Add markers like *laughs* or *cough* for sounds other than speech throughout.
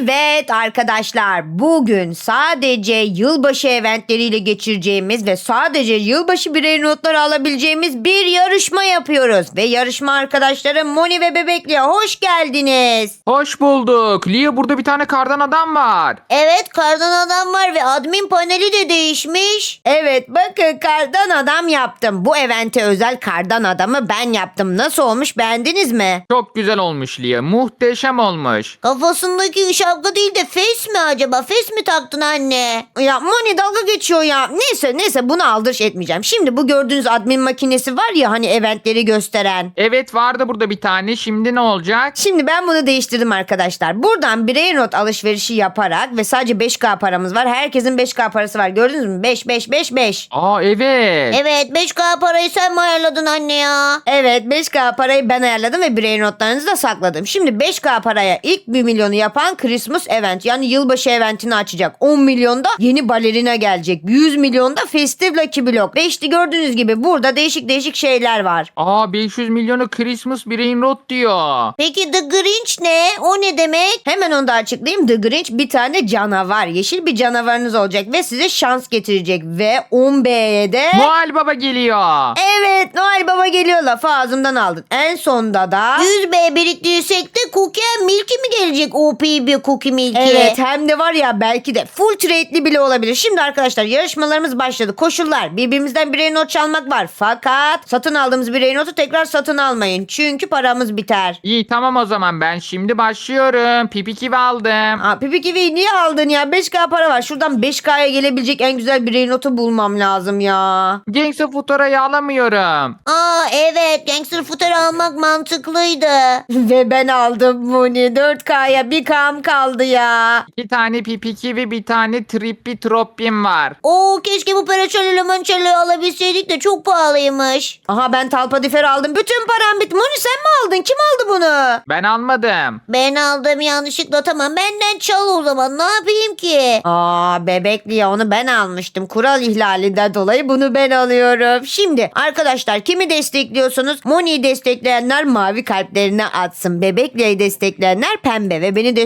Evet arkadaşlar bugün sadece yılbaşı eventleriyle geçireceğimiz ve sadece yılbaşı birey notları alabileceğimiz bir yarışma yapıyoruz. Ve yarışma arkadaşlarım Moni ve Bebekli hoş geldiniz. Hoş bulduk. Lia burada bir tane kardan adam var. Evet kardan adam var ve admin paneli de değişmiş. Evet bakın kardan adam yaptım. Bu evente özel kardan adamı ben yaptım. Nasıl olmuş beğendiniz mi? Çok güzel olmuş Lia. Muhteşem olmuş. Kafasındaki şapka değil de face mi acaba? Face mi taktın anne? Ya Moni dalga geçiyor ya. Neyse neyse bunu aldırış etmeyeceğim. Şimdi bu gördüğünüz admin makinesi var ya hani eventleri gösteren. Evet vardı burada bir tane. Şimdi ne olacak? Şimdi ben bunu değiştirdim arkadaşlar. Buradan birey not alışverişi yaparak ve sadece 5K paramız var. Herkesin 5K parası var. Gördünüz mü? 5 5 5 5. Aa evet. Evet 5K parayı sen mi ayarladın anne ya? Evet 5K parayı ben ayarladım ve birey notlarınızı da sakladım. Şimdi 5K paraya ilk 1 milyonu yapan Christmas event yani yılbaşı eventini açacak. 10 milyonda yeni balerina gelecek. 100 milyonda festive lucky block. Ve işte gördüğünüz gibi burada değişik değişik şeyler var. Aa 500 milyonu Christmas Brain Rot diyor. Peki The Grinch ne? O ne demek? Hemen onu da açıklayayım. The Grinch bir tane canavar. Yeşil bir canavarınız olacak ve size şans getirecek. Ve 10B'ye de... Noel Baba geliyor. Evet Noel Baba geliyor lafı ağzımdan aldın. En sonda da... 100B biriktirirsek de Cookie Milky mi gelecek? OPB Cookie Milky. Evet hem de var ya belki de full trade'li bile olabilir. Şimdi arkadaşlar yarışmalarımız başladı. Koşullar birbirimizden birey not çalmak var. Fakat satın aldığımız birey notu tekrar satın almayın. Çünkü paramız biter. İyi tamam o zaman ben şimdi başlıyorum. Pipi kivi aldım. Aa, Pipi Kivi'yi niye aldın ya? 5K para var. Şuradan 5K'ya gelebilecek en güzel birey notu bulmam lazım ya. Gangsta Futura'yı alamıyorum. Aa evet Gangster Footer almak mantıklıydı. *laughs* Ve ben aldım Moni. 4K'ya bir K'm kaldı ya. İki tane pipi kivi bir tane trippi troppim var. Oo keşke bu paraçalı limonçalı alabilseydik de çok pahalıymış. Aha ben talpadifer aldım. Bütün param bitti. Moni sen mi aldın? Kim aldı bunu? Ben almadım. Ben aldım yanlışlıkla tamam benden çal o zaman ne yapayım ki? Aa bebekli ya onu ben almıştım. Kural ihlalinden dolayı bunu ben alıyorum. Şimdi arkadaşlar kimi destekliyorsunuz? Moni'yi destekleyenler mavi kalplerine atsın. Bebekli'yi destekleyenler pembe ve beni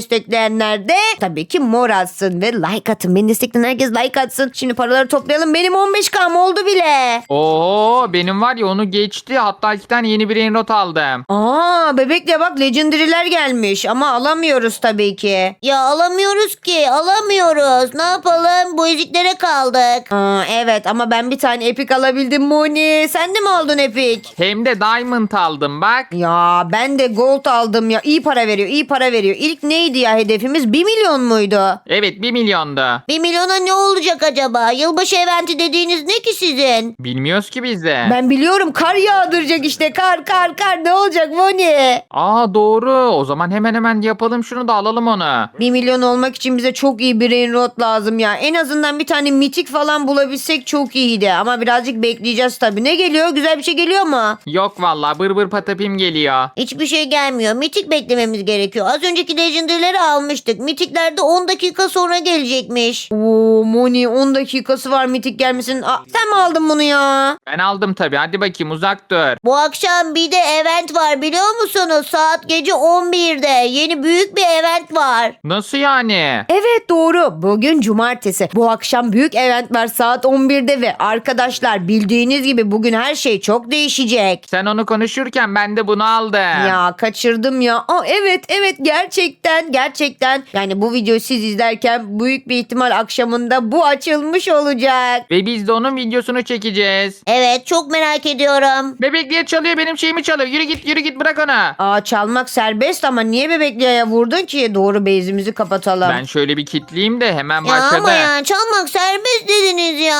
destekleyenler de tabii ki mor atsın ve like atın. Beni destekleyen herkes like atsın. Şimdi paraları toplayalım. Benim 15K'm oldu bile. Oo benim var ya onu geçti. Hatta iki tane yeni Brain Rot aldım. Aa bebekle bak legendary'ler gelmiş ama alamıyoruz tabii ki. Ya alamıyoruz ki alamıyoruz. Ne yapalım bu eziklere kaldık. Aa, evet ama ben bir tane epic alabildim Moni. Sen de mi aldın epic? Hem de Diamond aldım bak. Ya ben de gold aldım ya. İyi para veriyor, iyi para veriyor. İlk neydi ya hedefimiz? 1 milyon muydu? Evet 1 milyondu. Bir milyona ne olacak acaba? Yılbaşı eventi dediğiniz ne ki sizin? Bilmiyoruz ki biz de. Ben biliyorum kar yağdıracak işte. Kar kar kar ne olacak Moni? Aa doğru. O zaman hemen hemen yapalım şunu da alalım onu. 1 milyon olmak için bize çok iyi bir rainrot lazım ya. En azından bir tane mitik falan bulabilsek çok iyiydi. Ama birazcık bekleyeceğiz tabii. Ne geliyor? Güzel bir şey geliyor mu? Yok valla bır bır patapim geliyor. Hiçbir şey gelmiyor. Mitik beklememiz gerekiyor. Az önceki legendary'leri almıştık. Mitiklerde 10 dakika sonra gelecekmiş. Oo Moni 10 dakikası var mitik gelmesin. Aa, sen mi aldın bunu ya? Ben aldım tabii. Hadi bakayım uzak dur. Bu akşam bir de event var biliyor musunuz? Saat gece 11'de. Yeni büyük bir event var. Nasıl yani? Evet doğru. Bugün cumartesi. Bu akşam büyük event var saat 11'de ve arkadaşlar bildiğiniz gibi bugün her şey çok değişecek. Sen onu konuşurken ben de bunu aldım. Ya kaçırdım ya. Aa, evet evet gerçekten gerçekten. Yani bu videoyu siz izlerken büyük bir ihtimal akşamında bu açılmış olacak. Ve biz de onun videosunu çekeceğiz. Evet çok merak ediyorum. Bebekliye çalıyor benim şeyimi çalıyor. Yürü git yürü git bırak onu. Aa çalmak serbest ama niye bebekliğe vurdun ki? Doğru bezimizi kapatalım. Ben şöyle bir kitleyeyim de hemen Ya başladı. ama ya çalmak serbest dediniz ya.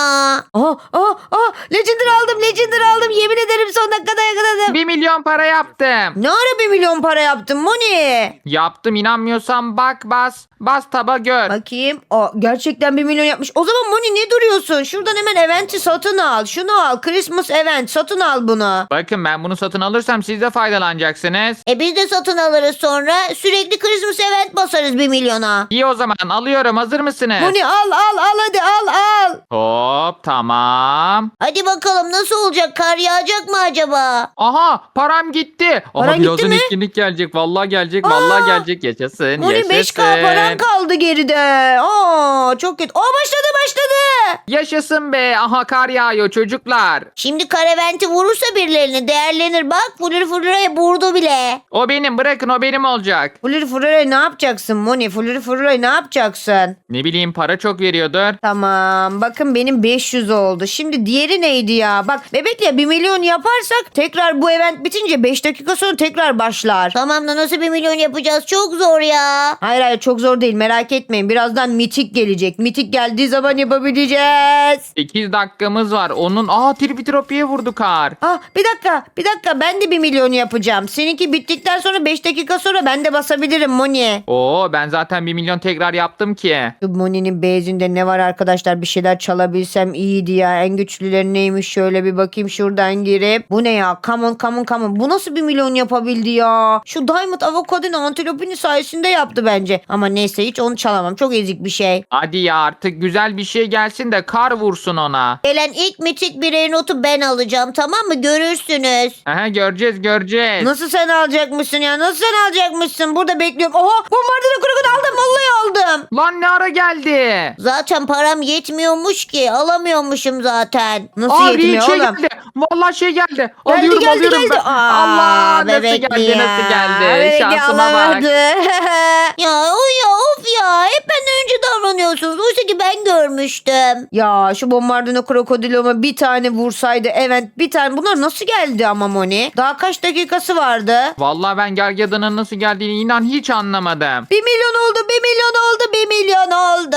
Aa, aa, aa, Legendary aldım, Legendary aldım. Yemin ederim son dakikada yakaladım. 1 milyon para yaptım. Ne ara bir milyon para yaptın Moni? Yaptım inanmıyorsan bak bas. Bas taba gör. Bakayım. Aa, gerçekten bir milyon yapmış. O zaman Moni ne duruyorsun? Şuradan hemen eventi satın al. Şunu al. Christmas event. Satın al bunu. Bakın ben bunu satın alırsam siz de faydalanacaksınız. E biz de satın alırız sonra. Sürekli Christmas event basarız 1 milyona. İyi o zaman alıyorum hazır mısınız? Moni al al al hadi al al. Hop tamam. Hadi bakalım nasıl olacak? Kar yağacak mı acaba? Aha param gitti. Aha Paran gitti birazdan mi? etkinlik gelecek. Vallahi gelecek. Vallahi gelecek. Yaşasın. Moni Moni 5K paran kaldı geride. Aa, çok kötü. Aa başladı başladı. Yaşasın be. Aha kar yağıyor çocuklar. Şimdi Karevent'i vurursa birilerini değerlenir. Bak Fulur Fulur'a vurdu bile. O benim bırakın o benim olacak. Fluri Fluri ne yapacaksın Moni? Fluri Fluri ne yapacaksın? Ne bileyim para çok veriyordur. Tamam bakın benim 500 oldu. Şimdi diğeri neydi ya? Bak bebekle 1 milyon yaparsak tekrar bu event bitince 5 dakika sonra tekrar başlar. Tamam da nasıl bir milyon yapacağız? Çok zor ya. Hayır hayır çok zor değil merak etmeyin. Birazdan mitik gelecek. Mitik geldiği zaman yapabileceğiz. 8 dakikamız var. Onun aa Tripitropi'ye vurdu kar. Ah bir dakika bir dakika ben de 1 milyon yapacağım. Seninki bittikten sonra 5 dakika sonra ben de basabilirim Moni. Oo ben zaten 1 milyon tekrar yaptım ki. Şu Moni'nin bezinde ne var arkadaşlar bir şeyler çalabilsem iyiydi ya. En güçlüleri neymiş şöyle bir bakayım şuradan girip. Bu ne ya come on come on come on. Bu nasıl bir milyon yapabildi ya? Şu Diamond Avocado'nun antilopini sayesinde yaptı bence. Ama neyse hiç onu çalamam çok ezik bir şey. Hadi ya artık güzel bir şey gelsin de kar vursun ona. Gelen ilk mitik birey notu ben alacağım tamam mı? Görürsünüz. Aha göreceğiz göreceğiz. Nasıl sen alacakmışsın ya? Nasıl sen alacakmışsın? Burada bekliyorum. Oha bombardına krokodil aldım. Vallahi aldım. Lan ne ara geldi? Zaten param yetmiyormuş ki. Alamıyormuşum zaten. Nasıl Aa yetmiyor şey oğlum? geldi. Vallahi şey geldi. Geldi alıyorum geldi alıyorum. geldi. ben. Aa, Allah nasıl geldi ya. nasıl geldi. Bebekli Şansıma bak. alamadı. *laughs* Ya o ya of ya. Hep benden önce davranıyorsunuz. Oysa ki ben görmüştüm. Ya şu bombardino krokodiloma bir tane vursaydı evet bir tane bunlar nasıl geldi ama Moni? Daha kaç dakikası vardı? Vallahi ben Gergedan'ın nasıl geldiğini inan hiç anlamadım. Bir milyon oldu bir milyon oldu bir milyon oldu.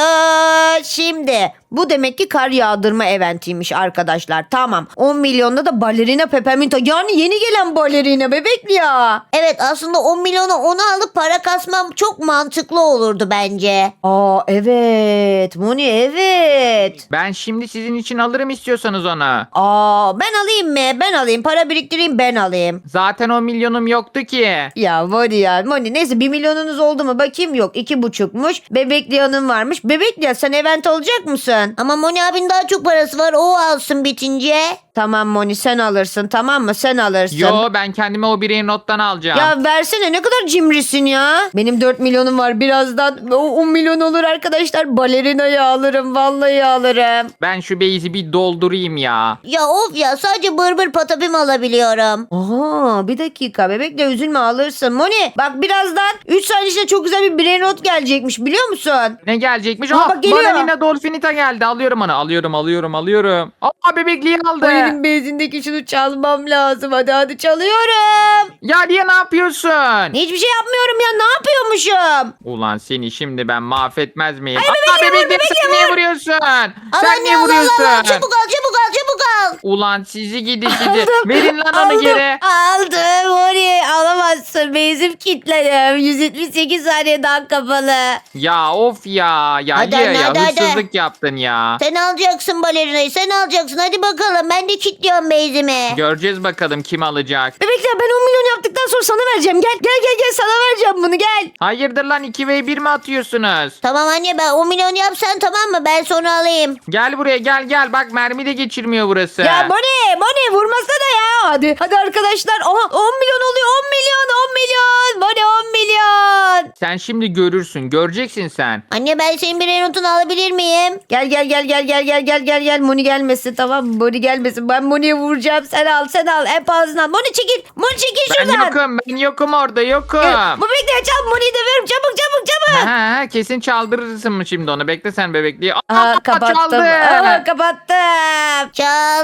Şimdi bu demek ki kar yağdırma eventiymiş arkadaşlar. Tamam 10 milyonda da balerina pepperminto yani yeni gelen balerina bebekli ya. Evet aslında 10 milyonu onu alıp para kasmam çok mantıklı olurdu bence. Aa evet Moni evet. Ben şimdi sizin için alırım istiyorsanız onu. Aa ben alayım mı? Ben alayım. Para biriktireyim ben alayım. Zaten o milyonum yoktu ki. Ya Moni ya Moni neyse bir milyonunuz oldu mu bakayım yok iki buçukmuş Bebekli Hanım varmış Bebekli ya, sen event olacak mısın? Ama Moni abinin daha çok parası var. O alsın bitince. Tamam Moni sen alırsın tamam mı sen alırsın. Yo ben kendime o bireyin nottan alacağım. Ya versene ne kadar cimrisin ya. Benim 4 milyonum var birazdan o 10 milyon olur arkadaşlar. Balerinayı alırım vallahi alırım. Ben şu beyzi bir doldurayım ya. Ya of ya sadece bırbır patapim alabiliyorum. Aha bir dakika bebek de üzülme alırsın. Moni bak birazdan 3 saniye içinde çok güzel bir brain rot gelecekmiş biliyor musun? Ne gelecekmiş? Aa, bak geliyor. bana yine Dolfinita geldi. Alıyorum onu. Alıyorum alıyorum alıyorum. Aa bebekliği aldı. Moni'nin bezindeki şunu çalmam lazım. Hadi hadi çalıyorum. Ya diye ne yapıyorsun? Hiçbir şey yapmıyorum ya ne yapıyormuşum? vurmuşum. Ulan seni şimdi ben mahvetmez miyim? Ay, Atla bebek, bebek, bebek, bebek, niye vuruyorsun? Sen niye vuruyorsun? Çabuk al çabuk al çabuk al. Ulan sizi gidi sizi. Verin lan onu aldım, geri. Aldım Moni alamazsın. Bezim kilitledim. 178 saniye daha kapalı. Ya of ya. Ya Hadi ya, anne, ya hadi, hadi. hırsızlık yaptın ya. Sen alacaksın balerinayı sen alacaksın. Hadi bakalım ben de kilitliyorum beyzimi. Göreceğiz bakalım kim alacak. Bebekler ben 10 milyon yaptıktan sonra sana vereceğim. Gel gel gel gel sana vereceğim bunu gel. Hayırdır lan 2 ve 1 mi atıyorsunuz? Tamam anne ben 10 milyon yapsan tamam mı? Ben sonra alayım. Gel buraya gel gel. Bak mermi de geçirmiyor burası. Ya Moni Moni vurmasana ya. Hadi hadi arkadaşlar. Oha 10 milyon oluyor 10 milyon 10 milyon. Moni 10 milyon. Sen şimdi görürsün. Göreceksin sen. Anne ben senin bir notunu alabilir miyim? Gel gel gel gel gel gel gel gel gel Moni gelmesin tamam mı? Moni gelmesin. Ben Moni'ye vuracağım. Sen al sen al. Hep ağzından. Moni çekil. Moni çekil Ben şuradan. yokum. Ben yokum orada yokum. Gel. Bu bekle çal Moni'yi dövüyorum. Çabuk çabuk çabuk. Ha, ha, kesin çaldırırsın mı şimdi onu? Bekle sen bebekliği. Aa, Aa, kapattım. çaldı. Aa, kapattım.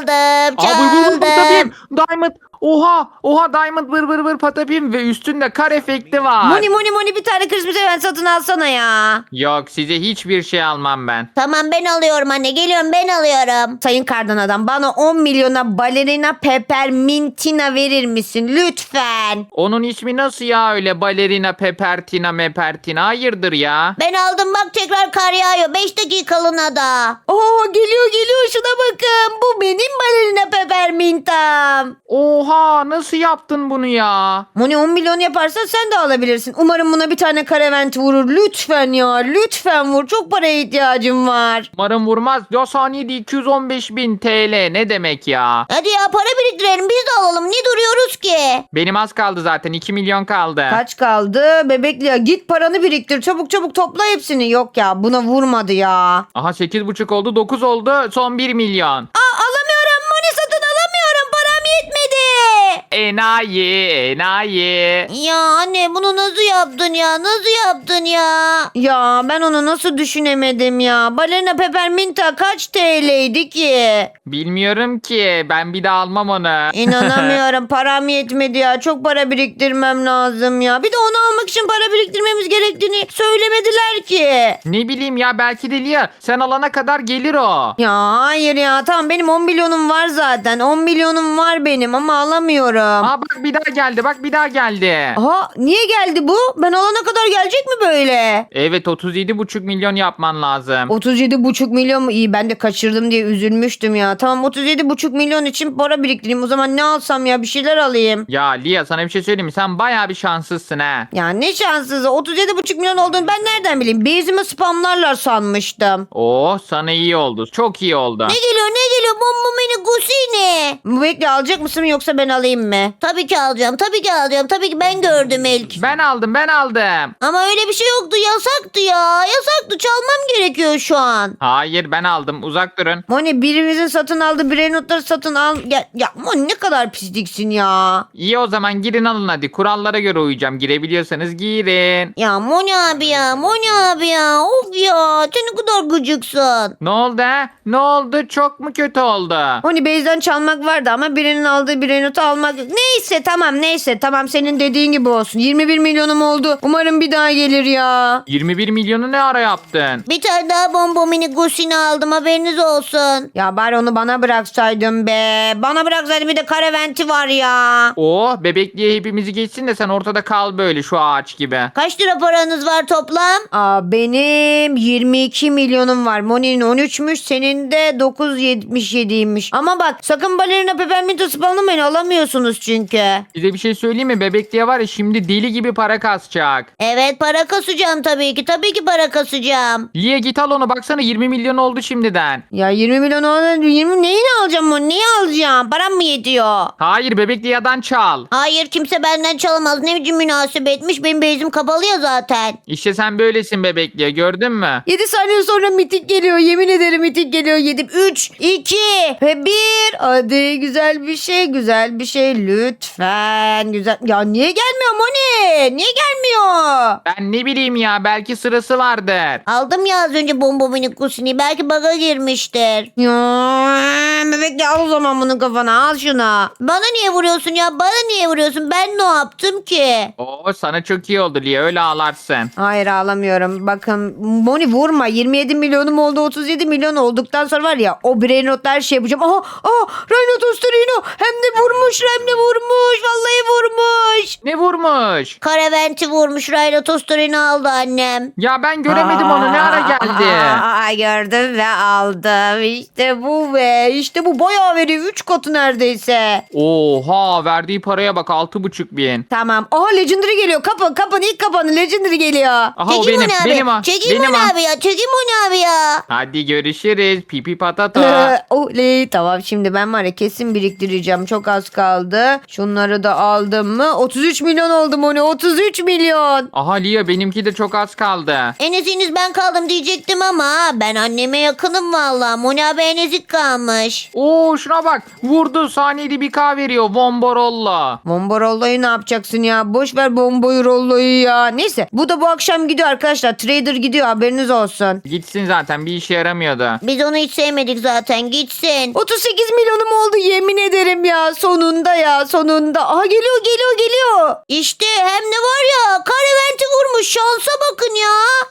Çaldım Aa, bır bır bır çaldım. patapim. Diamond. Oha. Oha Diamond bır bır bır patapim ve üstünde kar efekti var. Moni Moni Moni bir tane Christmas event satın alsana ya. Yok size hiçbir şey almam ben. Tamam ben alıyorum anne geliyorum ben alıyorum. Sayın kardan adam bana 10 milyona balerina peppermintina verir misin lütfen? Onun ismi nasıl ya öyle balerina pepertina mepertina hayırdır ya? Ben aldım bak tekrar kar yağıyor 5 dakikalığına da. Oo geliyor geliyor şuna bakın bu benim balerina peppermintam. Oha Oha nasıl yaptın bunu ya? Moni 10 milyon yaparsan sen de alabilirsin. Umarım buna bir tane karevent vurur. Lütfen ya lütfen vur. Çok paraya ihtiyacım var. Umarım vurmaz. Ya saniyede 215 bin TL ne demek ya? Hadi ya para biriktirelim biz de alalım. Ne duruyoruz ki? Benim az kaldı zaten 2 milyon kaldı. Kaç kaldı? Bebekli ya git paranı biriktir. Çabuk çabuk topla hepsini. Yok ya buna vurmadı ya. Aha 8,5 oldu 9 oldu son 1 milyon. Aa alamıyorum. Moni satın alamıyorum. Param yetmedi. Enayi enayi. Ya anne bunu nasıl yaptın ya? Nasıl yaptın ya? Ya ben onu nasıl düşünemedim ya. Balena Pepperminta kaç TL'ydi ki? Bilmiyorum ki ben bir daha almam onu. İnanamıyorum. *laughs* Param yetmedi ya. Çok para biriktirmem lazım ya. Bir de onu almak için para biriktirmemiz gerektiğini söylemediler ki. ne bileyim ya belki de Lia sen alana kadar gelir o. Ya hayır ya. Tamam benim 10 milyonum var zaten. 10 milyonum var benim ama alamıyorum. Aa bak bir daha geldi bak bir daha geldi. Aha niye geldi bu? Ben alana kadar gelecek mi böyle? Evet 37,5 milyon yapman lazım. 37,5 milyon mu? İyi ben de kaçırdım diye üzülmüştüm ya. Tamam 37,5 milyon için para biriktireyim. O zaman ne alsam ya bir şeyler alayım. Ya Lia sana bir şey söyleyeyim mi? Sen bayağı bir şanslısın ha. Ya ne şanssız. 37,5 milyon olduğunu ben nereden bileyim? Bezime spamlarlar sanmıştım. Oh sana iyi oldu. Çok iyi oldu. Ne geliyor ne geliyor? Bomba mini gusini. Bu bekle alacak mısın yoksa ben alayım mı? Tabii ki alacağım. Tabii ki alacağım. Tabii ki ben gördüm ilk. Ben aldım ben aldım. Ama öyle bir şey yoktu. Yasaktı ya. Yasaktı. Çalmam gerekiyor şu an. Hayır ben aldım. Uzak durun. Moni birimizin satın aldığı birey notları satın al. Ya, ya Moni ne kadar pisliksin ya. İyi o zaman girin alın hadi. Kurallara göre uyacağım. Girebiliyorsanız girin. Ya Moni abi ya. Moni abi ya. Of ya. Sen ne kadar gıcıksın. Ne oldu ha? Ne oldu? Çok mu kötü oldu? Moni Beyz'den çalmak vardı ama birinin aldığı birey notu almak. Neyse tamam neyse tamam senin dediğin gibi olsun. 21 milyonum oldu. Umarım bir daha gelir ya. 21 milyonu ne ara yaptın? Bir tane daha mini gusini aldım. Haberiniz olsun. Ya bari onu bana bıraksaydın be. Bana bıraksaydın bir de karaventi var ya. Oh bebekliğe hepimizi geçsin de sen ortada kal böyle şu ağaç gibi. Kaç lira paranız var toplam? Aa, benim 22 milyonum var. Moni'nin 13'müş. Senin de 9.77'ymiş. Ama bak sakın balerina peppermint spamlamayın. Alamıyorsunuz çünkü. Size bir şey söyleyeyim mi? Bebekliğe var ya şimdi deli gibi para kasacak. Evet para kasacağım tabii ki. Tabii ki para kasacağım. Lia git al onu baksana 20 milyon oldu şimdiden. Ya 20 milyon oldu. 20 neyini alacağım bunu? Neyi alacağım? Param mı yetiyor? Hayır bebekliğadan çal. Hayır kimse benden çalamaz. Ne biçim münasebetmiş. Benim bezim kapalı ya zaten. İşte sen böylesin bebekliğe gördün mü? 7 saniye sonra mitik geliyor. Yemin ederim mitik geliyor. 7, 3, 2 ve 1. Hadi güzel bir şey. Güzel bir şey. Lütfen. Güzel. Ya niye gelmiyor Moni? Niye gelmiyor? Ben ne bileyim ya belki sırası vardır. Aldım ya az önce bomba minik kusini. Belki baga girmiştir. Ya bebek al o zaman bunu kafana. Al şunu. Bana niye vuruyorsun ya? Bana niye vuruyorsun? Ben ne yaptım ki? Oo sana çok iyi oldu Lia öyle ağlarsın. Hayır ağlamıyorum. Bakın Moni vurma. 27 milyonum oldu. 37 milyon olduktan sonra var ya o brain notlar şey yapacağım. Aha, aha Rhino Tostorino hem de vurmuş hem de vurmuş. Vallahi vurmuş. Ne vurmuş? Karaventi vurmuş. Rayla Tostorini aldı annem. Ya ben göremedim onu ne ara geldi? Aa, gördüm ve aldım. İşte bu be. İşte bu bayağı veriyor. 3 katı neredeyse. Oha verdiği paraya bak 6,5 bin. Tamam. Aha Legendary geliyor. Kapı kapın ilk kapanı Legendary geliyor. Aha o Çekeyim benim onu abi. benim o. Çekeyim benim onu abi ya. Çekeyim onu abi ya. Hadi görüşürüz pipi patata. Ee, *laughs* Oley tamam şimdi ben var ya kesin biriktireceğim çok az kaldı. Şunları da aldım mı 33 milyon oldum onu 33 milyon. Aha Lia benimki de çok az kaldı. Enesiniz ben kaldım diyecektim ama ben anneme yakınım valla. Moni abi en ezik kalmış. Oo şuna bak vurdu saniyede bir K veriyor Vomborolla. Bomba rollayı ne yapacaksın ya? Boş ver bomboyu rollayı ya. Neyse bu da bu akşam gidiyor arkadaşlar. Trader gidiyor haberiniz olsun. Gitsin zaten bir işe yaramıyordu. Biz onu hiç sevmedik zaten gitsin. 38 milyonum oldu yemin ederim ya. Sonunda ya sonunda. Aha geliyor geliyor geliyor. İşte hem de var ya Kareventi vurmuş şansa bakın ya.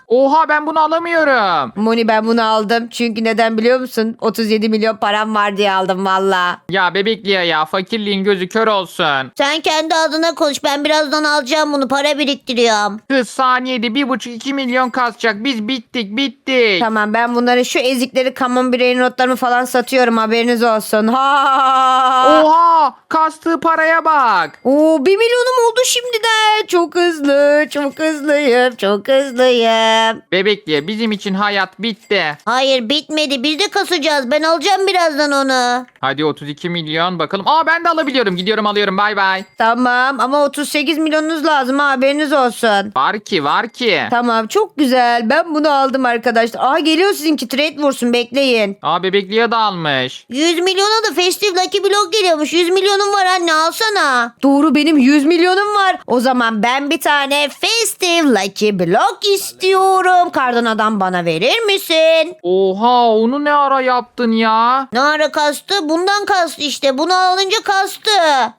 Oha ben bunu alamıyorum. Moni ben bunu aldım. Çünkü neden biliyor musun? 37 milyon param var diye aldım valla. Ya bebekliye ya fakirliğin gözü kör olsun. Sen kendi adına konuş. Ben birazdan alacağım bunu. Para biriktiriyorum. Kız saniyede 1,5-2 milyon kasacak. Biz bittik bittik. Tamam ben bunları şu ezikleri Common Brain notlarımı falan satıyorum haberiniz olsun. Ha. Oha kastığı paraya bak. Oo, 1 milyonum oldu şimdiden. Çok hızlı, çok hızlıyım, çok hızlıyım. Bebekliye bizim için hayat bitti. Hayır bitmedi. Biz de kasacağız. Ben alacağım birazdan onu. Hadi 32 milyon bakalım. Aa ben de alabiliyorum. Gidiyorum alıyorum bay bay. Tamam ama 38 milyonunuz lazım ha, haberiniz olsun. Var ki var ki. Tamam çok güzel. Ben bunu aldım arkadaşlar. Aa geliyor sizinki trade vursun bekleyin. Aa bebekliye de almış. 100 milyona da Festive Lucky Block geliyormuş. 100 milyonum var anne alsana. Doğru benim 100 milyonum var. O zaman ben bir tane Festive Lucky Block istiyorum. Kardan adam bana verir misin? Oha onu ne ara yaptın ya? Ne ara kastı? Bundan kastı işte. Bunu alınca kastı.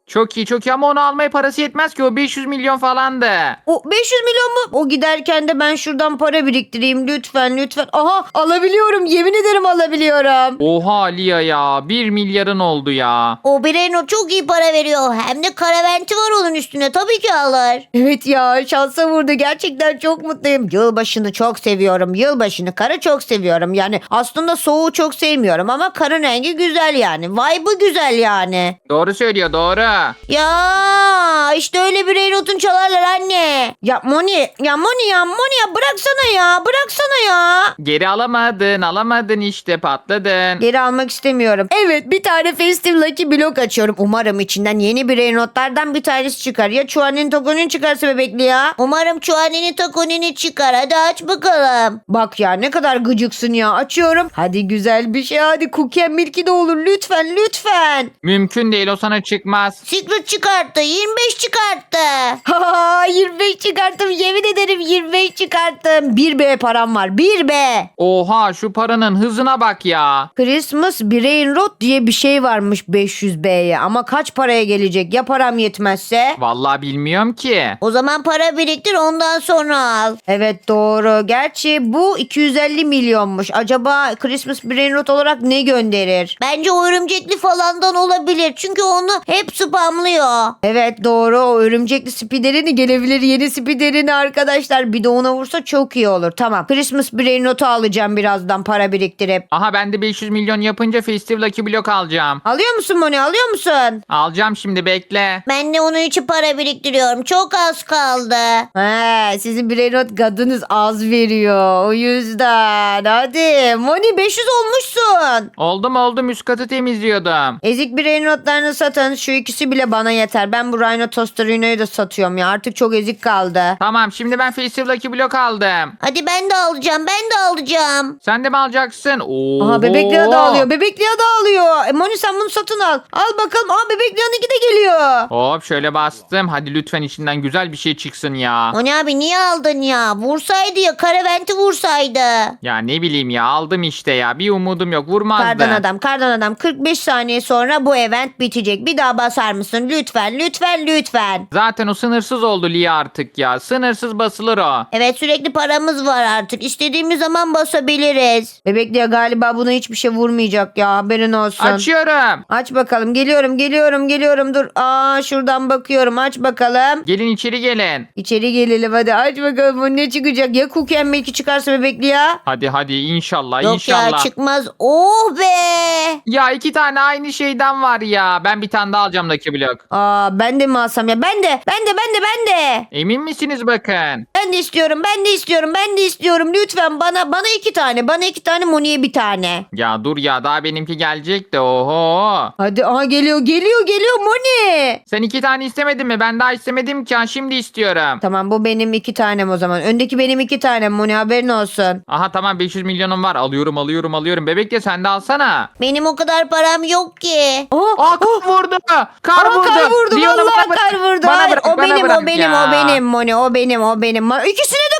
Çok iyi çok iyi ama onu almaya parası yetmez ki o 500 milyon falandı. O 500 milyon mu? O giderken de ben şuradan para biriktireyim lütfen lütfen. Aha alabiliyorum yemin ederim alabiliyorum. Oha Lia ya 1 milyarın oldu ya. O Breno çok iyi para veriyor. Hem de karaventi var onun üstüne. Tabii ki alır. Evet ya şansa vurdu gerçekten çok mutluyum. Yılbaşını çok seviyorum. Yılbaşını karı çok seviyorum. Yani aslında soğuğu çok sevmiyorum ama karın rengi güzel yani. Vibe'ı güzel yani. Doğru söylüyor doğru. Ya işte öyle bir Reynot'un çalarlar anne. Ya Moni ya Moni ya Moni ya bıraksana ya bıraksana ya. Geri alamadın alamadın işte patladın. Geri almak istemiyorum. Evet bir tane Festive Lucky blok açıyorum. Umarım içinden yeni bir Reynot'lardan bir tanesi çıkar. Ya Chuan'ın Togo'nun çıkarsa bebekli ya. Umarım Chuanini Takonini çıkar. Hadi aç bakalım. Bak ya ne kadar gıcıksın ya açıyorum. Hadi güzel bir şey hadi Cookie Milky de olur lütfen lütfen. Mümkün değil o sana çıkmaz. Secret çıkarttı. 25 çıkarttı. Ha 25 çıkarttım yemin ederim 25 çıkarttım. 1B param var 1B. Oha şu paranın hızına bak ya. Christmas Brain Rot diye bir şey varmış 500B'ye ama kaç paraya gelecek ya param yetmezse? Vallahi bilmiyorum ki. O zaman para biriktir ondan sonra al. Evet doğru. Gerçi bu 250 milyonmuş. Acaba Christmas Brain Rot olarak ne gönderir? Bence o örümcekli falandan olabilir. Çünkü onu hep spamlıyor. Evet doğru o örümcekli spiderini gelebilir yeni spiderini arkadaşlar bir de ona vursa çok iyi olur. Tamam Christmas Brain Rot'u alacağım birazdan para biriktirip. Aha ben de 500 milyon yapınca Festive Lucky Block alacağım. Alıyor musun Moni alıyor musun? Alacağım şimdi bekle. Ben de onun için para biriktiriyorum. Çok az kaldı. He, sizin Brain Rot gadınız az veriyor o yüzden. Hadi Moni 500 olmuşsun. Oldum oldum üst katı temizliyordum. Ezik Brain Rot'larını satın şu ikisi bile bana yeter. Ben bu Rhino Tostarino'yu da satıyorum ya artık çok ezik kaldı. Tamam şimdi ben Festive Lucky Block aldım. Hadi ben de alacağım. Ben de alacağım. Sen de mi alacaksın? Oo. Aha bebekliğe de alıyor. Bebekliğe de alıyor. E, Moni sen bunu satın al. Al bakalım. Aa bebekliğinki de geliyor. Hop şöyle bastım. Hadi lütfen içinden güzel bir şey çıksın ya. O ne abi niye aldın ya? Vursaydı ya. Karaventi vursaydı. Ya ne bileyim ya aldım işte ya. Bir umudum yok. Vurmazdı. Kardan adam, kardan adam. 45 saniye sonra bu event bitecek. Bir daha basar mısın? Lütfen, lütfen, lütfen. Zaten o sınırsız oldu Lia artık ya. Sınırsız basılır o. Evet sürekli paramız var artık. İstediğimiz zaman basabiliriz. Bebekliğe galiba buna hiçbir şey vurmayacak ya. Haberin olsun. Açıyorum. Aç bakalım. Geliyorum, geliyorum, geliyorum. Dur. Aa şuradan bakıyorum. Aç bakalım. Gelin içeri gelin. İçeri gelelim hadi. Aç bakalım bu ne çıkacak. Ya Cookie and Milky çıkarsa bebekli ya. Hadi hadi inşallah Yok inşallah. ya çıkmaz. Oh be. Ya iki tane aynı şeyden var ya. Ben bir tane daha alacağım Lucky Block. Aa ben de mi alsam ya? Ben de, ben de, ben de, ben de. Emin misiniz bakın? Ben de istiyorum, ben de istiyorum, ben de istiyorum. Lütfen bana bana iki tane, bana iki tane, Moni'ye bir tane. Ya dur ya daha benimki gelecek de oho. Hadi aha geliyor, geliyor, geliyor Moni. Sen iki tane istemedin mi? Ben daha istemedim ki. Ha, Şimdi istiyorum. Tamam bu benim iki tanem o zaman. Öndeki benim iki tanem Moni haberin olsun. Aha tamam 500 milyonum var. Alıyorum alıyorum alıyorum. Bebek de sen de alsana. Benim o kadar param yok ki. Aa, Aa kar vurdu. Kar Aa, vurdu. kar vurdu vallahi bana bırak. kar vurdu. Bana Hayır, bırak, o bana benim bırak o benim ya. o benim Moni o benim o benim. Ma- İkisine de.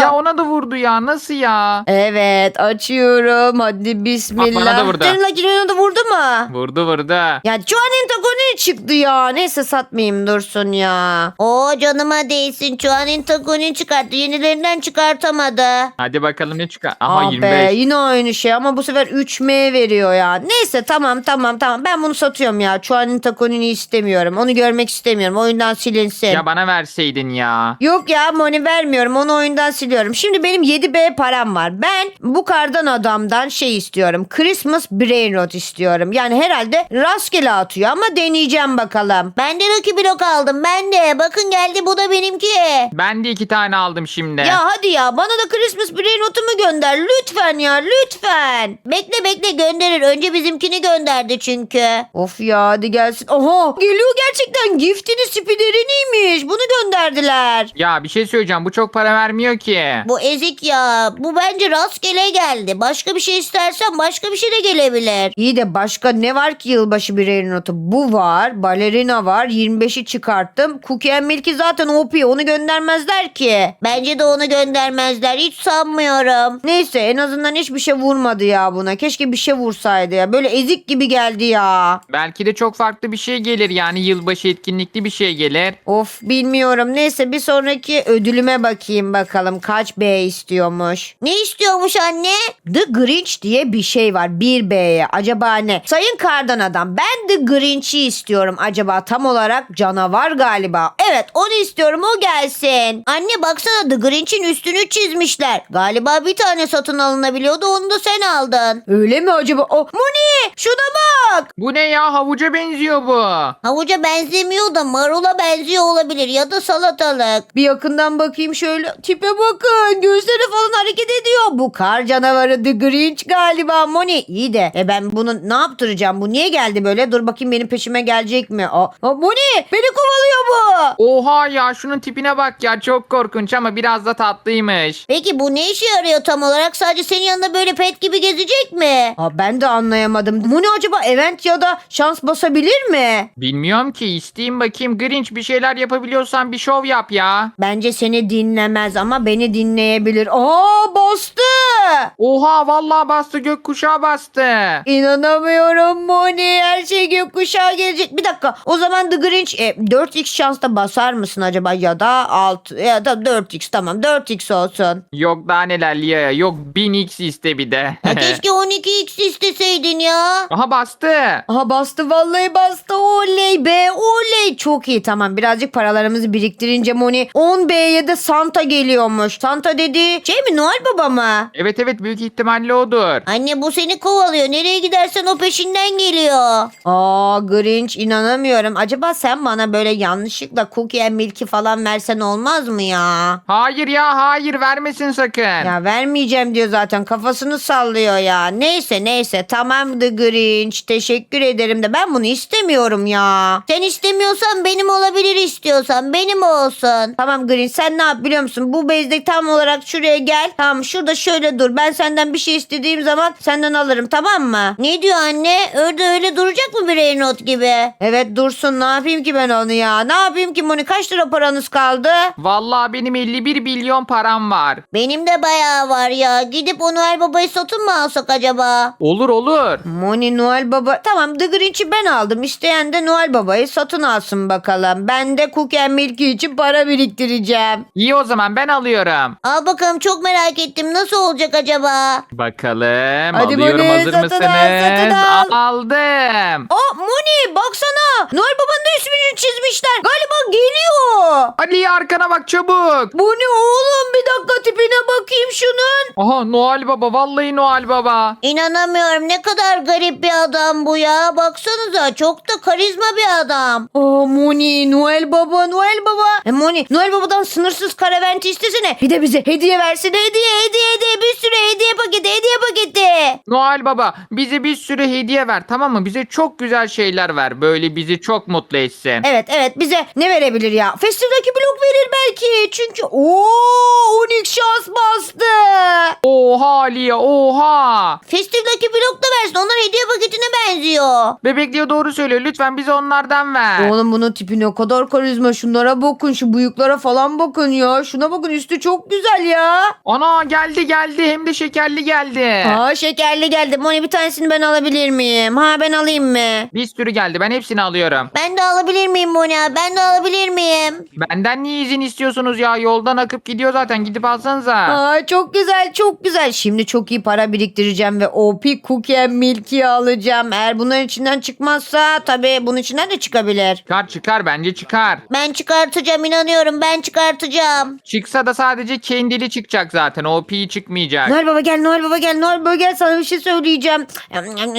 Ya ona da vurdu ya. Nasıl ya? Evet açıyorum. Hadi bismillah. Bak, bana da vurdu. Senin Lucky Luna'da vurdu mu? Vurdu vurdu. Ya Chuan'ın takoni çıktı ya. Neyse satmayayım dursun ya. Oo canıma değsin. Chuan'ın takoni çıkarttı. Yenilerinden çıkartamadı. Hadi bakalım ne çıkar. Aha Ah 25. be yine aynı şey ama bu sefer 3M veriyor ya. Neyse tamam tamam tamam ben bunu satıyorum ya. Chuan'ın takonini istemiyorum. Onu görmek istemiyorum. Oyundan silinsin. Ya bana verseydin ya. Yok ya money vermiyorum onu oyundan siliyorum. Şimdi benim 7B param var. Ben bu kardan adamdan şey istiyorum. Christmas Brain Rot istiyorum. Yani herhalde rastgele atıyor ama deneyeceğim bakalım. Ben de Lucky Block aldım. Ben de. Bakın geldi bu da benimki. Ben de iki tane aldım şimdi. Ya hadi ya bana da Christmas Brain Rot'umu gönder. Lütfen ya lütfen. Bekle bekle gönderir. Önce bizimkini gönderdi çünkü. Of ya hadi gelsin. Oha geliyor gerçekten. Giftini spideriniymiş. Bunu gönderdiler. Ya bir şey söyleyeceğim. Bu çok para vermiyor ki. Bu ezik ya. Bu bence rastgele geldi. Başka bir şey istersen başka bir şey de gelebilir. İyi de başka ne var ki yılbaşı bireyin notu? Bu var. Balerina var. 25'i çıkarttım. Cookie and Milk'i zaten OP. Onu göndermezler ki. Bence de onu göndermezler. Hiç sanmıyorum. Neyse en azından hiçbir şey vurmadı ya buna. Keşke bir şey vursaydı ya. Böyle ezik gibi geldi ya. Belki de çok farklı bir şey gelir yani yılbaşı etkinlikli bir şey gelir. Of bilmiyorum. Neyse bir sonraki ödülüme bakayım bakalım. Kaç B istiyormuş. Ne istiyormuş anne? The Grinch diye bir şey var 1B'ye. Acaba ne? Sayın Kardan Adam ben The Grinch'i istiyorum. Acaba tam olarak canavar galiba. Evet onu istiyorum o gelsin. Anne baksana The Grinch'in üstünü çizmişler. Galiba bir tane satın alınabiliyordu onu da sen aldın. Öyle mi acaba? Oh, Moni şuna bak. Bu ne ya havuca benziyor bu. Havuca benzemiyor da marula benziyor olabilir ya da salatalık. Bir yakından bakayım şöyle. Tipe bakın. Gözleri falan hareket ediyor. Bu kar canavarı The Grinch galiba Moni. İyi de e ben bunu ne yaptıracağım? Bu niye geldi böyle? Dur bakayım benim peşime gelecek mi? Aa, aa, Moni beni kovalıyor bu. Oha ya şunun tipine bak ya çok korkunç ama biraz da tatlıymış. Peki bu ne işe yarıyor tam olarak? Sadece senin yanında böyle pet gibi gezecek mi? Aa, ben de anlayamadım. Moni acaba event ya da şans basabilir mi? Bilmiyorum ki isteyeyim bakayım Grinch bir şeyler yapabiliyorsan bir şov yap ya. Bence seni dinlemez ama beni dinleyebilir. Aa bastı. Oha vallahi bastı gökkuşağı bastı. İnanamıyorum Moni. Her şey gökkuşağı gelecek. Bir dakika. O zaman The Grinch e, 4x şansta basar mısın acaba ya da 6 ya da 4x tamam 4x olsun. Yok daha neler Lia yok 1000x iste bir de. Ya *laughs* keşke 12x isteseydin ya. Aha bastı. Aha bastı vallahi bastı. Oley be oley. Çok iyi tamam birazcık paralarımızı biriktirince Moni 10B'ye de Santa geliyormuş. Santa dedi şey mi Noel Baba mı? Evet evet büyük ihtimalle odur. Anne bu seni kovalıyor. Nereye gidersen o peşinden geliyor. Aa Grinch inanamıyorum. Acaba sen bana böyle yanlışlıkla cookie and milk'i falan versen olmaz mı ya? Hayır ya hayır vermesin sakın. Ya vermeyeceğim diyor zaten kafasını sallıyor ya. Neyse neyse tamam The Grinch teşekkür ederim de ben bunu istemiyorum ya. Sen istemiyorsan benim olabilir istiyorsan benim olsun. Tamam Grinch sen ne yap biliyor musun? Bu bezde tam olarak şuraya gel. Tamam şurada şöyle dur. Ben senden bir şey istediğim zaman senden alırım tamam mı? Ne diyor anne? Öyle öyle duracak mı bir not gibi? Evet dursun ne yapayım ki ben onu ya? Ne yapayım ki Moni kaç lira paranız kaldı? Vallahi benim 51 milyon param var. Benim de bayağı var ya. Gidip o Noel Baba'yı satın mı alsak acaba? Olur olur. Moni Noel Baba. Tamam The Grinch'i ben aldım. İsteyen de Noel Baba'yı satın alsın bakalım. Ben de Cookie and Milky için para biriktireceğim. İyi o zaman ben alıyorum. Al bakalım çok merak ettim. Nasıl olacak acaba? Bakalım Hadi alıyorum Moni, hazır satın mısınız? al, satın al. Aldım. Aa Moni baksana. Noel Baba'nın da ismini çizmişler. Galiba geliyor. Ali arkana bak çabuk. Bu ne oğlum? Bir dakika tipine bakayım şunun. Aha Noel Baba vallahi Noel Baba. İnanamıyorum. Ne kadar garip bir adam bu ya. Baksanıza çok da karizma bir adam. Aa Moni Noel Baba Noel Baba. E Moni Noel Baba'dan sınırsız karaventi istesene. Bir de bize hediye versin. Hediye hediye hediye. Bir sürü hediye paketi hediye paketi. Noel Baba bize bir sürü hediye ver tamam mı? Bize çok güzel şeyler ver. Böyle bizi çok mutlu etsin. Evet evet bize ne verebilir ya? Festivaldeki blok verir belki. Çünkü ooo 12 şans bastı. Oha Lia oha. Festive Lucky Block da versin. Onlar hediye paketine benziyor. Bebekliğe doğru söylüyor. Lütfen bize onlardan ver. Oğlum bunun tipi ne kadar karizma. Şunlara bakın şu bıyıklara falan bakın ya. Şuna bakın üstü çok güzel ya. Ana geldi geldi hem de şekerli geldi. Aa şekerli geldi. Moni bir tanesini ben alabilir miyim? Ha ben alayım mı? Bir sürü geldi. Ben hepsini alıyorum. Ben de alabilir miyim Mona? Ben de alabilir miyim? Benden niye izin istiyorsunuz ya? Yoldan akıp gidiyor zaten. Gidip alsanıza. Aa çok güzel çok güzel. Şimdi çok iyi para biriktireceğim ve OP Cookie and Milky'yi alacağım. Eğer bunların içinden çıkmazsa tabii bunun içinden de çıkabilir. Çıkar çıkar bence çıkar. Ben çıkartacağım inanıyorum. Ben çıkartacağım. Çıksa da sadece kendili çıkacak zaten. O pi çıkmayacak. Noel Baba gel Noel Baba gel Noel Baba gel sana bir şey söyleyeceğim.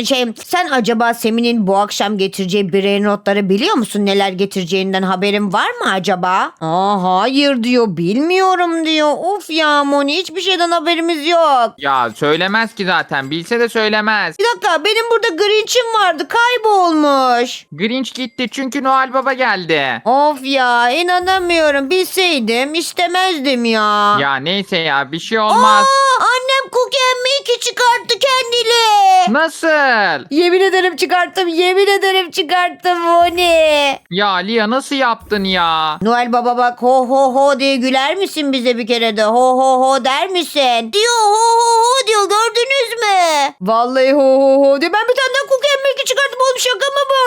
Şey sen acaba Semin'in bu akşam getireceği birey notları biliyor musun? Neler getireceğinden haberin var mı acaba? Aa hayır diyor bilmiyorum diyor. Of ya Moni hiçbir şeyden haberimiz yok. Ya söylemez ki zaten. Bilse de söylemez. Bir dakika benim burada Grinch'im vardı kaybolmuş. Grinch gitti çünkü Noel Baba geldi. Of ya inanamıyorum bilseydim istemezdim ya. Ya neyse ya bir şey olmaz. Aa, annem Cookie Milky çıkarttı kendili. Nasıl? Yemin ederim çıkarttım yemin ederim çıkarttım Moni. Ya Lia nasıl yaptın ya? Noel Baba bak ho ho ho diye güler misin bize bir kere de ho ho ho der misin? Diyor ho ho ho diyor gördünüz mü? Vallahi ho ho ho diyor. Ben bir tane daha cookie milky çıkarttım oğlum şaka mı bu?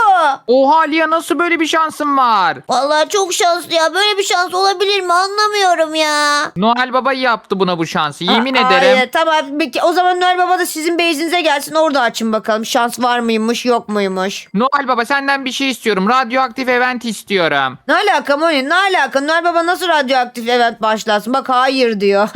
Oha Lia nasıl böyle bir şansın var? Vallahi çok şanslı ya. Böyle bir şans olabilir mi anlamıyorum ya. Noel Baba yaptı buna bu şansı. Yemin Aa, ederim. Hayır tamam peki o zaman Noel Baba da sizin beyzinize gelsin orada açın bakalım. Şans var mıymış yok muymuş? Noel Baba senden bir şey istiyorum. Radyoaktif event istiyorum. Ne alaka Moni ne alaka? Noel Baba nasıl radyoaktif event başlasın? Bak hayır diyor. *laughs*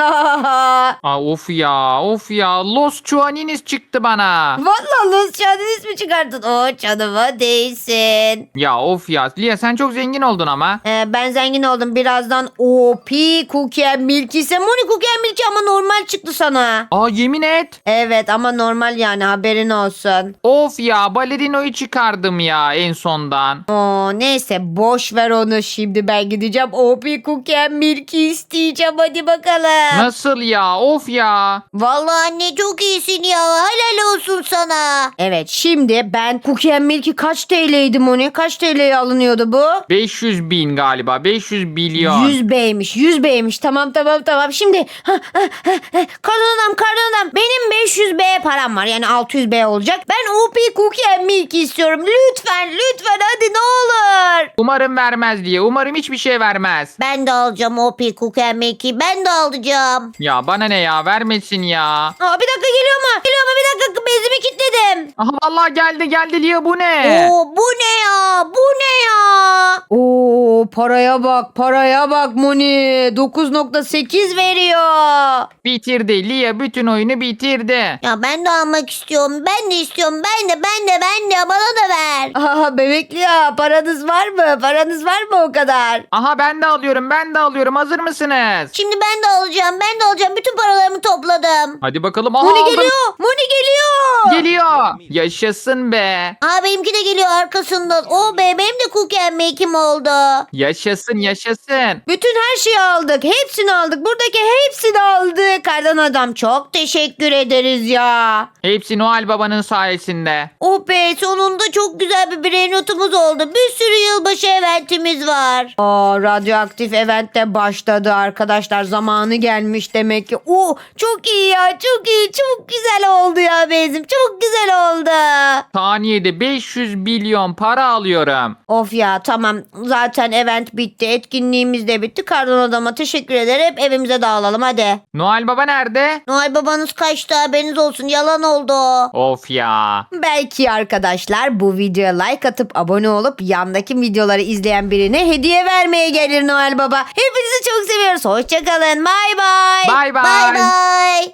Aa, of ya of ya. Los Chuanines çıktı bana. Vallahi Los Chadiniz mi çıkarttın? O canıma değsin. Ya of ya. Lia sen çok zengin oldun ama. Ee, ben zengin oldum. Birazdan OP Cookie and Milky ise Moni Cookie and Milky ama normal çıktı sana. Aa yemin et. Evet ama normal yani haberin olsun. Of ya balerinoyu çıkardım ya en sondan. Oo, neyse boş ver onu şimdi ben gideceğim OP Cookie and Milky isteyeceğim hadi bakalım. Nasıl ya of ya. Vallahi anne çok iyisin ya. Helal olsun sana. Evet şimdi ben Cookie and Milky kaç TL'ydi Moni? Kaç TL'ye alınıyordu bu? 500 bin galiba 500 milyon. 100 B'ymiş 100 B'ymiş tamam tamam tamam şimdi ha, ha, ha, ha. kardan adam kardan adam benim 500 B param var yani 600 B olacak ben OP Cookie and Milk istiyorum lütfen lütfen hadi ne olur Umarım vermez diye. Umarım hiçbir şey vermez. Ben de alacağım o Cookie and Milky. Ben de alacağım. Ya bana ne ya vermesin ya. Aa, bir dakika geliyor mu geliyor mu bir dakika bezimi kilitledim Aha vallahi geldi geldi Lia bu ne? Oo bu ne ya? Bu ne ya? Oo paraya bak paraya bak Moni 9.8 veriyor Bitirdi Lia bütün oyunu bitirdi. Ya ben de almak istiyorum. Ben de istiyorum. Ben de ben de ben de bana da ver. Aa, bebekli ya paranız var mı paranız var mı o kadar Aha ben de alıyorum ben de alıyorum hazır mısınız? Şimdi ben de alacağım. Ben de alacağım. Bütün paralarımı topladım. Hadi bakalım. Aha, Moni aldım. geliyor Moni geliyor Geliyor. Yaşasın be. Aa benimki de geliyor arkasından. O be benim de Cookie and Milky'm oldu. Yaşasın yaşasın. Bütün her şeyi aldık. Hepsini aldık. Buradaki hepsini aldık. Kardan adam çok teşekkür ederiz ya. Hepsi Noel Baba'nın sayesinde. Oh be sonunda çok güzel bir birey notumuz oldu. Bir sürü yılbaşı eventimiz var. Aa, radyoaktif event de başladı arkadaşlar. Zamanı gelmiş demek ki. Oo, çok iyi ya. Çok iyi. Çok güzel oldu ya bezim. Çok güzel oldu. Saniyede 500 milyon para alıyorum. Of ya tamam. Zaten event bitti. Etkinliğimiz de bitti. Kardan adama teşekkür eder. Hep evimize dağılalım hadi. Noel Baba nerede? Noel babanız kaçtı haberiniz olsun. Yalan oldu. Of ya. Belki arkadaşlar bu videoya like atıp abone olup yandaki videoları izleyen birine hediye vermeye gelir Noel Baba. Hepinizi çok seviyoruz. Hoşçakalın. Bay bay. Bay bay. Bay bay.